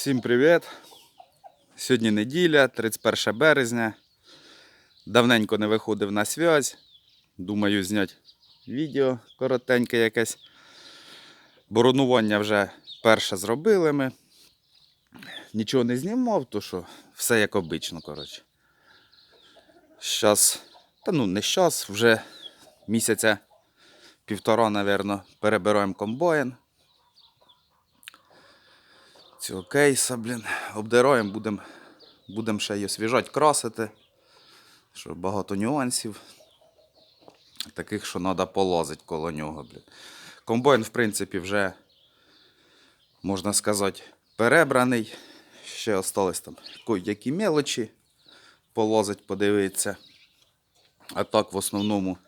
Всім привіт! Сьогодні неділя, 31 березня. Давненько не виходив на связь. Думаю, зняти відео коротеньке якесь. Боронування вже перше зробили ми. Нічого не знімав, то що все як обично, коротше. Щас, та ну не щас, вже місяця півтора, напевно, перебираємо комбайн. Цього кейса, блін, обдираємо, будемо будем ще її освіжати, красити. Що багато нюансів. Таких, що треба полазити коло нього, блін. Комбайн, в принципі, вже, можна сказати, перебраний. Ще остались там які мелочі. Полазить, подивитися. А так, в основному,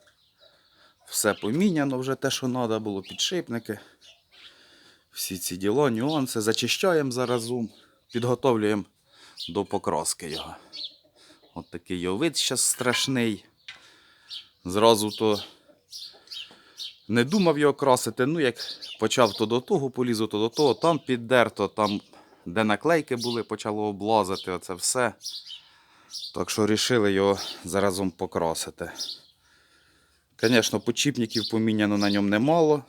все поміняно вже те, що треба було, підшипники всі ці діла, нюанси. Зачищаємо заразом, підготовлюємо до покраски його. От такий його вид зараз страшний. Зразу то не думав його красити. Ну, як почав то до того, полізу, то до того, там піддерто, там, де наклейки були, почало облазити оце все. Так що вирішили його заразом покрасити. Звісно, почіпників поміняно на ньому немало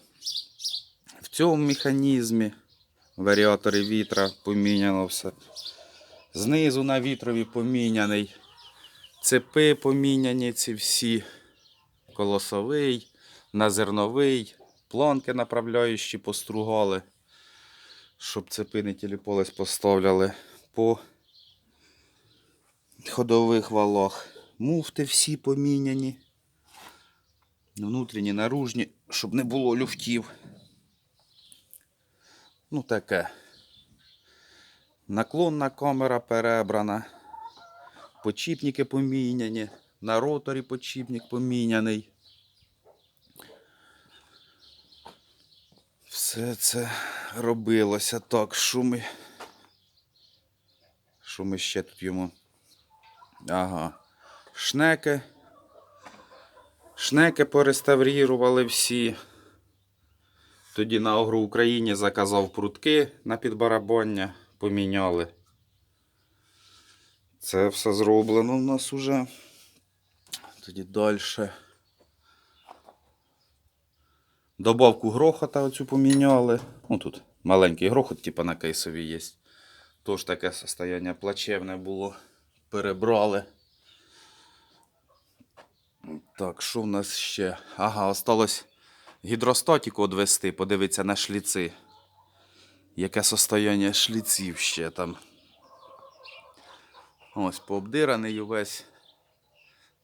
цьому механізмі варіатори вітра поміняно все. Знизу на вітрові поміняний. Цепи поміняні ці всі. Колосовий, назерновий, планки направляючі постругали, щоб цепи не тіліполись поставляли по ходових валах. Муфти всі поміняні. Внутрішні, наружні, щоб не було люфтів. Ну таке. Наклонна камера перебрана. Почіпники поміняні. На роторі почіпник поміняний. Все це робилося так. Що ми. Що ми ще тут йому? Ага. Шнеки. Шнеки пореставрірували всі. Тоді на Огру Україні заказав прутки на підбарабоння, поміняли. Це все зроблено у нас уже. Тоді далі. Добавку грохота оцю поміняли. Ну тут маленький грохот, типу на кейсові є. Тож таке состояння плачевне було. Перебрали. Так, що в нас ще? Ага, осталось гідростатіку одвести, подивитися на шліци. Яке состояння шліців ще там. Ось пообдираний увесь.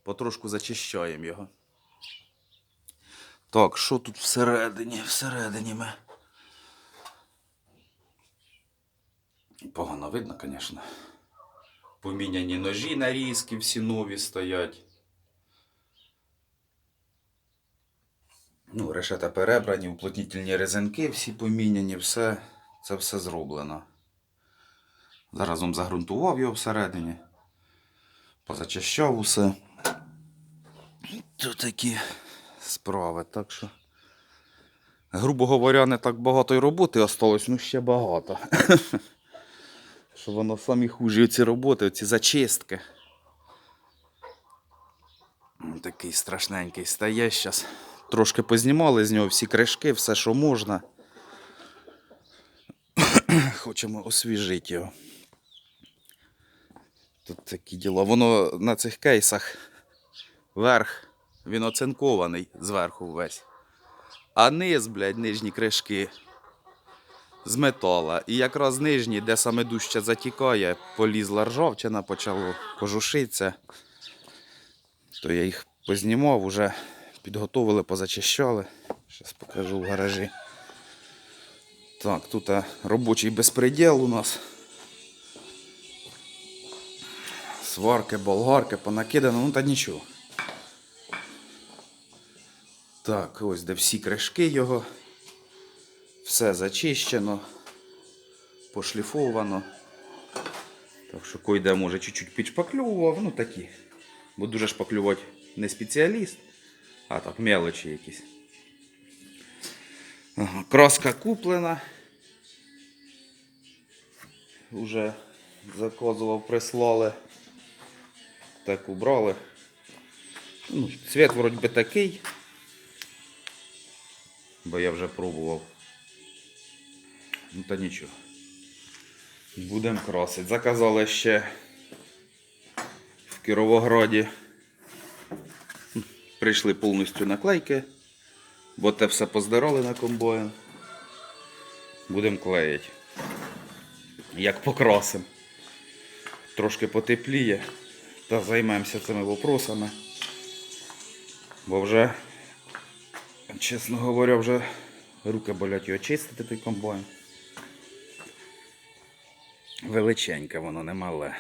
Потрошку зачищаємо його. Так, що тут всередині? Всередині ми. Погано видно, звісно. Поміняні ножі нарізки, всі нові стоять. Ну, решета перебрані, уплотнітельні резинки всі поміняні, все, це все зроблено. Заразом загрунтував його всередині. Позачищав усе. Тут такі справи. Так що, грубо говоря, не так багато й роботи осталось, ну ще багато. Що воно самі хужі ці роботи, ці зачистки. Такий страшненький стає зараз. Трошки познімали з нього всі кришки, все, що можна. Хочемо освіжити його. Тут такі діла. Воно на цих кейсах верх, він оцинкований зверху весь. А низ, блядь, нижні кришки з метала. І якраз нижні, де саме дужче затікає, полізла ржавчина, почало кожушитися. То я їх познімав уже підготовили, позачищали. Зараз покажу в гаражі. Так, тут робочий безпреділ у нас. Сварки, болгарки, понакидано, ну та нічого. Так, ось де всі кришки його. Все зачищено, пошліфовано. Так що койде може чуть-чуть підшпаклював, ну такі. Бо дуже шпаклювати не спеціаліст. А так, мелочі якісь. Краска куплена. вже заказував, прислали. Так убрали. Ну, цвет вроді би такий. Бо я вже пробував. Ну та нічого. Будемо красити. Заказали ще в Кіровограді. Прийшли повністю наклейки, бо те все поздирали на комбайн. Будемо клеїти. Як покрасимо. Трошки потепліє та займемося цими вопросами. Бо вже, чесно говоря, вже руки болять його чистити той комбайн. Величеньке воно, не мале.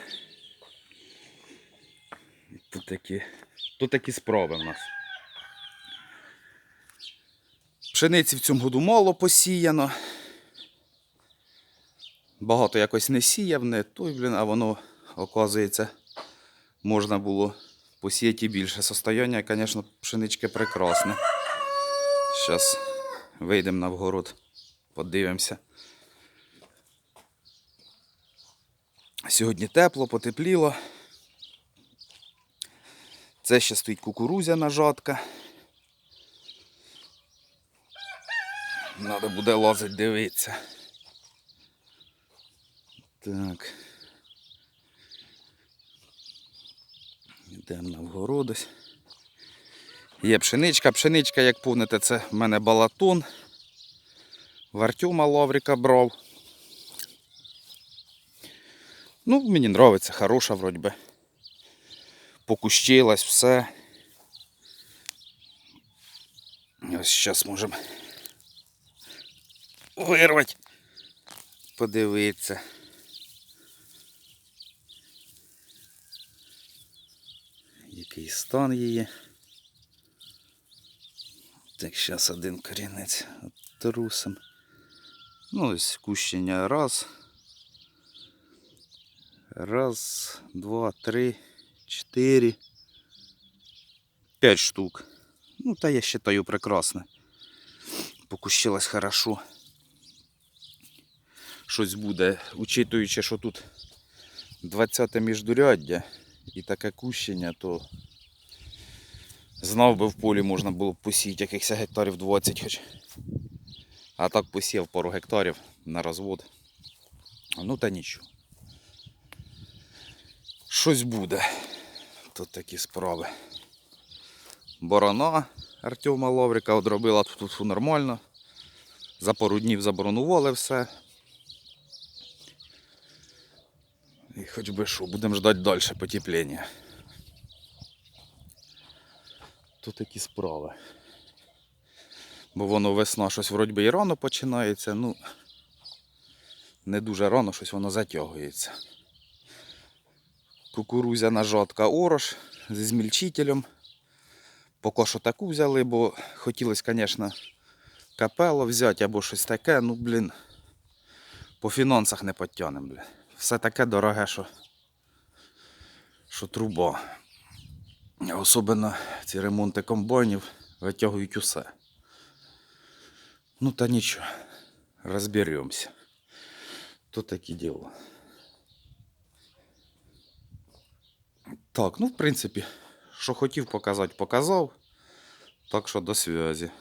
Тут такі, тут такі справи в нас. Пшениці в цьому году мало посіяно. Багато якось не сіяв, не той, блін, а воно, оказується, можна було посіяти більше. Состояння, звісно, пшенички прекрасне. Зараз вийдемо на вгород, подивимося. Сьогодні тепло, потепліло. Це ще стоїть кукурузяна жатка. Треба буде лазити, дивитися. Так. Йдемо на вгород ось. Є пшеничка. Пшеничка, як помните, це в мене балатон. В Артема Лаврика брав. Ну, мені подобається, хороша вроді би. Покущилась все. Ось зараз можемо вирвати. Подивитися. Який стан її. Так, зараз один корінець трусом. Ну, ось кущення раз. Раз, два, три, чотири. П'ять штук. Ну, та я вважаю прекрасно. Покущилась хорошо. Щось буде, учитуючи, що тут 20 міждуряддя і таке кущення, то знав би в полі можна було б посіяти якихось гектарів 20 хоч. А так посів пару гектарів на розвод. Ну та нічого. Щось буде. Тут такі справи. Борона Артема Лаврика одробила тут, тут нормально. За пару днів заборонували все. І хоч би що, будемо ждати далі потепління. Тут такі справи. Бо воно весна щось вроді би і рано починається, ну не дуже рано щось воно затягується. Кукурузяна жатка орош зі змільчителем. Поки що таку взяли, бо хотілося, звісно, капело взяти або щось таке, ну, блін, по фінансах не потягнемо, блін. Все таке дороге, що, що труба. Особливо ці ремонти комбайнів витягують усе. Ну та нічого, розберемося. То такі діло. Так, ну в принципі, що хотів показати, показав. Так що до зв'язі.